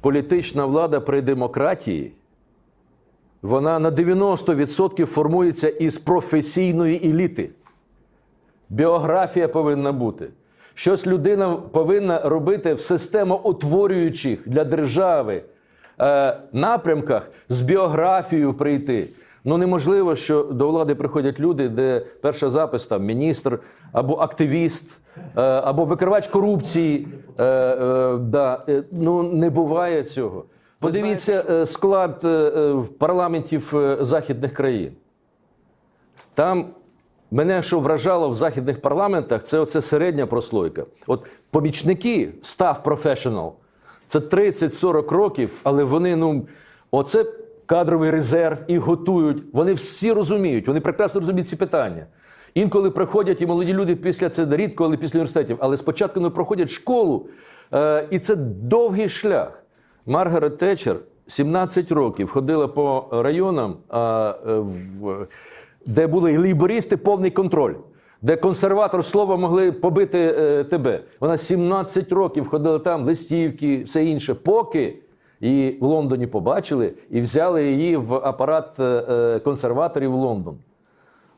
Політична влада при демократії, вона на 90% формується із професійної еліти. Біографія повинна бути. Щось людина повинна робити в системоутворюючих для держави е, напрямках з біографією прийти. Ну неможливо, що до влади приходять люди, де перший запис там міністр або активіст, е, або викривач корупції. Е, е, да, ну не буває цього. Подивіться склад парламентів західних країн. Там мене що вражало в західних парламентах, це оце середня прослойка. От помічники став професіонал. Це 30-40 років, але вони, ну, оце кадровий резерв і готують. Вони всі розуміють, вони прекрасно розуміють ці питання. Інколи приходять і молоді люди після це рідко, але після університетів. Але спочатку вони проходять школу, е, і це довгий шлях. Маргарет Тетчер 17 років ходила по районам, е, в, де були лейбористи, повний контроль, де консерватор слова могли побити е, тебе. Вона 17 років ходила там, листівки, все інше, поки її в Лондоні побачили і взяли її в апарат е, е, консерваторів в Лондон.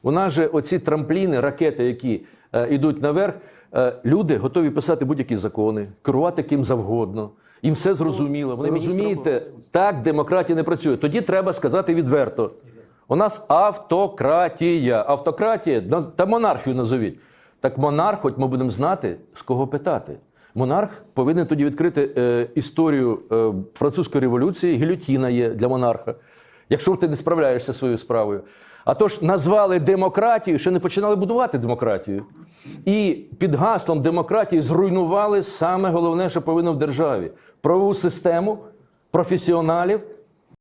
У нас же оці трампліни, ракети, які йдуть наверх, е, люди готові писати будь-які закони, керувати ким завгодно. Їм все зрозуміло. Вони розумієте, так демократія не працює. Тоді треба сказати відверто. У нас автократія. Автократія та монархію назовіть. Так монарх, хоч ми будемо знати, з кого питати. Монарх повинен тоді відкрити е, історію е, французької революції. Гільотіна є для монарха, якщо ти не справляєшся своєю справою. А то ж назвали демократію, ще не починали будувати демократію. І під гаслом демократії зруйнували саме головне, що повинно в державі правову систему, професіоналів